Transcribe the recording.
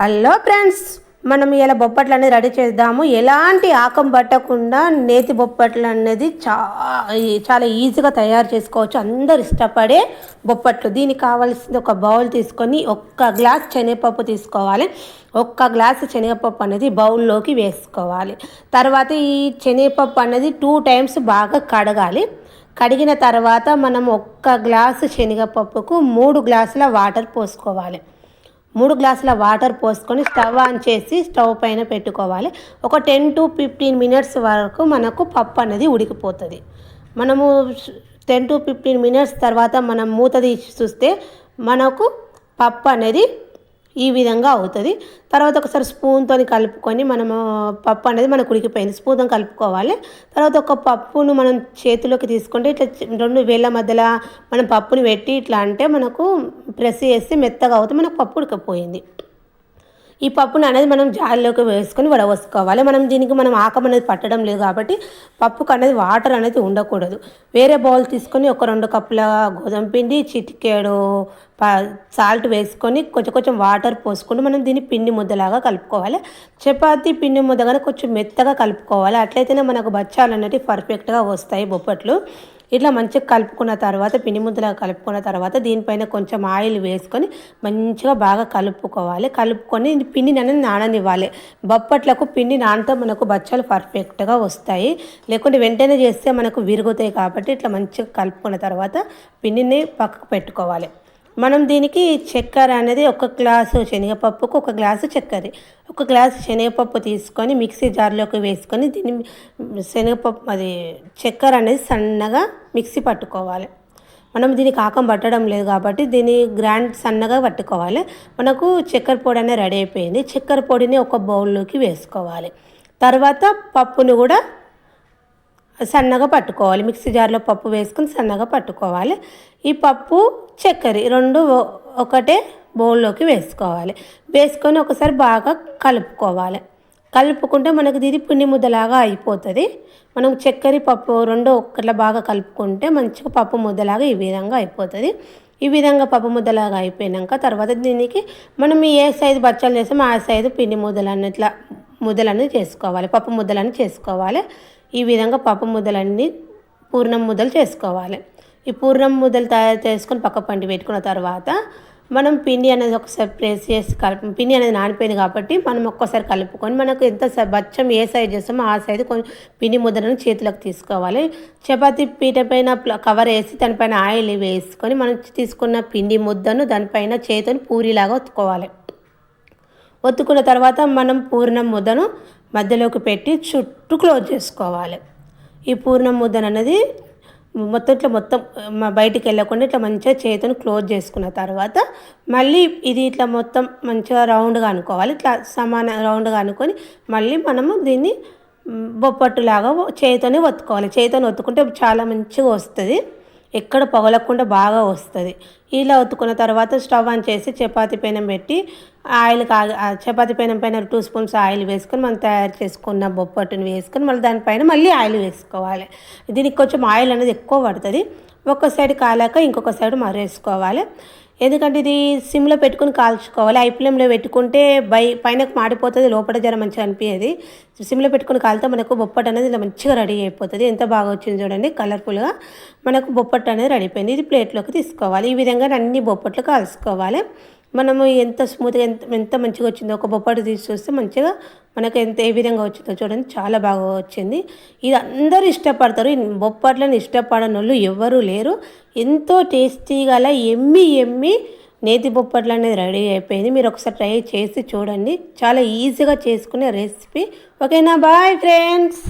Hello friends మనం ఇలా బొప్పట్లు అనేది రెడీ చేద్దాము. ఎలాంటి ఆకం పట్టకుండా నేతి బొప్పట్లు అనేది చా చాలా ఈజీగా తయారు చేసుకోవచ్చు. అందరు ఇష్టపడే బొప్పట్లు. దీనికి కావాల్సింది ఒక బౌల్ తీసుకొని ఒక్క గ్లాస్ శనగపప్పు తీసుకోవాలి. ఒక్క గ్లాస్ శనగపప్పు అనేది బౌల్లోకి వేసుకోవాలి. తర్వాత ఈ శనగపప్పు అనేది టూ టైమ్స్ బాగా కడగాలి. కడిగిన తర్వాత మనం ఒక్క గ్లాసు శనగపప్పుకు మూడు గ్లాసుల వాటర్ పోసుకోవాలి. మూడు గ్లాసుల వాటర్ పోసుకొని స్టవ్ ఆన్ చేసి స్టవ్ పైన పెట్టుకోవాలి. ఒక టెన్ టు ఫిఫ్టీన్ మినిట్స్ వరకు మనకు పప్పు అనేది ఉడికిపోతుంది. మనము టెన్ టు ఫిఫ్టీన్ మినిట్స్ తర్వాత మనం మూత తీసి చూస్తే మనకు పప్పు అనేది ఈ విధంగా అవుతుంది. తర్వాత ఒకసారి స్పూన్తో కలుపుకొని మనము పప్పు అనేది మనకు ఉడికిపోయింది. స్పూన్తో కలుపుకోవాలి. తర్వాత ఒక పప్పును మనం చేతిలోకి తీసుకుంటే ఇట్లా రెండు వేళ్ళ మధ్యలో మనం పప్పుని పెట్టి ఇట్లా అంటే మనకు ప్రెస్ చేస్తే మెత్తగా అవుతుంది. మనకు పప్పు ఉడికపోయింది. ఈ పప్పును అనేది మనం జాలిలోకి వేసుకొని వడవసుకోవాలి. మనం దీనికి మనం ఆకం అనేది పట్టడం లేదు కాబట్టి పప్పుకు అనేది వాటర్ అనేది ఉండకూడదు. వేరే బౌల్ తీసుకొని ఒక రెండు కప్పుల గోధుమ పిండి చిటికేడు సాల్ట్ వేసుకొని కొంచెం కొంచెం వాటర్ పోసుకొని మనం దీన్ని పిండి ముద్దలాగా కలుపుకోవాలి. చపాతీ పిండి ముద్ద కానీ కొంచెం మెత్తగా కలుపుకోవాలి. అట్లయితేనే మనకు బచ్చాలు అనేవి పర్ఫెక్ట్గా వస్తాయి బొప్పట్లు ఇట్లా మంచిగా కలుపుకున్న తర్వాత పిండి ముద్దలా కలుపుకున్న తర్వాత దీనిపైన కొంచెం ఆయిల్ వేసుకొని మంచిగా బాగా కలుపుకోవాలి. కలుపుకొని పిండి అనేది నాననివ్వాలి. బొప్పట్లకు పిండి నానితే మనకు బచ్చాలు పర్ఫెక్ట్గా వస్తాయి. లేకుంటే వెంటనే చేస్తే మనకు విరుగుతాయి కాబట్టి ఇట్లా మంచిగా కలుపుకున్న తర్వాత పిండిని పక్కకు పెట్టుకోవాలి. మనం దీనికి చక్కెర అనేది ఒక గ్లాసు శనగపప్పుకు ఒక గ్లాసు చక్కెర. ఒక గ్లాసు శనగపప్పు తీసుకొని మిక్సీ జార్లోకి వేసుకొని దీన్ని శనగపప్పు అది చక్కెర అనేది సన్నగా మిక్సీ పట్టుకోవాలి. మనం దీనికి ఆకం పట్టడం లేదు కాబట్టి దీన్ని గ్రాండ్ సన్నగా పట్టుకోవాలి. మనకు చక్కెర పొడి అనేది రెడీ అయిపోయింది. చక్కెర పొడిని ఒక బౌల్లోకి వేసుకోవాలి. తర్వాత పప్పును కూడా సన్నగా పట్టుకోవాలి. మిక్సీ జార్లో పప్పు వేసుకుని సన్నగా పట్టుకోవాలి. ఈ పప్పు చక్కెర రెండు ఒకటే బౌల్లోకి వేసుకోవాలి. వేసుకొని ఒకసారి బాగా కలుపుకోవాలి. కలుపుకుంటే మనకు ఇది పిండి ముద్దలాగా అయిపోతుంది. మనం చక్కెర పప్పు రెండు ఒక్కట్లా బాగా కలుపుకుంటే మంచిగా పప్పు ముద్దలాగా ఈ విధంగా అయిపోతుంది. ఈ విధంగా పప్పు ముద్దలాగా అయిపోయినాక తర్వాత దీనికి మనం ఏ సైజు బచ్చాలు చేస్తామో ఆ సైజు పిండి ముద్దలు ఇట్లా ముద్దలను చేసుకోవాలి. పప్పు ముద్దలను చేసుకోవాలి. ఈ విధంగా పప్పు ముద్దలన్నీ పూర్ణం ముద్దలు చేసుకోవాలి. ఈ పూర్ణం ముద్దలు తయారు చేసుకొని పక్క పండి పెట్టుకున్న తర్వాత మనం పిండి అనేది ఒకసారి ప్రెస్ చేసి కలుపు పిండి అనేది నానిపోయింది కాబట్టి మనం ఒక్కసారి కలుపుకొని మనకు ఎంత బచ్చం ఏ సైజ్ చేస్తామో ఆ సైజు కొంచెం పిండి ముద్దలను చేతిలోకి తీసుకోవాలి. చపాతి పీట పైన కవర్ వేసి దానిపైన ఆయిల్ వేసుకొని మనం తీసుకున్న పిండి ముద్దను దానిపైన చేతిని పూరిలాగా ఒత్తుకోవాలి. ఒత్తుకున్న తర్వాత మనం పూర్ణం ముద్దను మధ్యలోకి పెట్టి చుట్టూ క్లోజ్ చేసుకోవాలి. ఈ పూర్ణం ముద్దను అనేది మొత్తం ఇట్లా మొత్తం బయటికి వెళ్ళకుండా ఇట్లా మంచిగా చేతిని క్లోజ్ చేసుకున్న తర్వాత మళ్ళీ ఇది ఇట్లా మొత్తం మంచిగా రౌండ్గా అనుకోవాలి. ఇట్లా సమాన రౌండ్గా అనుకొని మళ్ళీ మనము దీన్ని బొప్పట్టులాగా చేతిని ఒత్తుకోవాలి. చేతిని ఒత్తుకుంటే చాలా మంచిగా వస్తుంది. ఎక్కడ పగలకుండా బాగా వస్తుంది. ఇలా ఒత్తుకున్న తర్వాత స్టవ్ ఆన్ చేసి చపాతీ పెనం పెట్టి ఆయిల్ కా చపాతీ పెనం పైన టూ స్పూన్స్ ఆయిల్ వేసుకొని మనం తయారు చేసుకున్న బొప్పట్టుని వేసుకొని మళ్ళీ దానిపైన మళ్ళీ ఆయిల్ వేసుకోవాలి. దీనికి కొంచెం ఆయిల్ అనేది ఎక్కువ పడుతుంది. ఒక సైడ్ కాలాక ఇంకొక సైడ్ మరేసుకోవాలి. ఎందుకంటే ఇది సిమ్లో పెట్టుకుని కాల్చుకోవాలి. ఐ పెట్టుకుంటే బై పైన మాడిపోతుంది లోపల జర మంచిగా అనిపించేది సిమ్లో పెట్టుకుని కాలితే మనకు బొప్పట్ అనేది ఇలా మంచిగా రెడీ అయిపోతుంది. ఎంత బాగా వచ్చింది చూడండి కలర్ఫుల్గా మనకు బొప్పట్టు అనేది రెడీ అయిపోయింది. ఇది ప్లేట్లోకి తీసుకోవాలి. ఈ విధంగా అన్ని బొప్పట్లు కాల్చుకోవాలి. మనము ఎంత స్మూత్గా ఎంత ఎంత మంచిగా వచ్చిందో ఒక బొప్పటి తీసి చూస్తే మంచిగా మనకు ఎంత ఏ విధంగా వచ్చిందో చూడండి చాలా బాగా వచ్చింది. ఇది అందరూ ఇష్టపడతారు. ఈ బొప్పట్లను ఇష్టపడని వాళ్ళు ఎవరు లేరు. ఎంతో టేస్టీగా ఎమ్మి ఎమ్మి నేతి బొప్పట్లు అనేది రెడీ అయిపోయింది. మీరు ఒకసారి ట్రై చేసి చూడండి. చాలా ఈజీగా చేసుకునే రెసిపీ. ఓకేనా? Bye friends!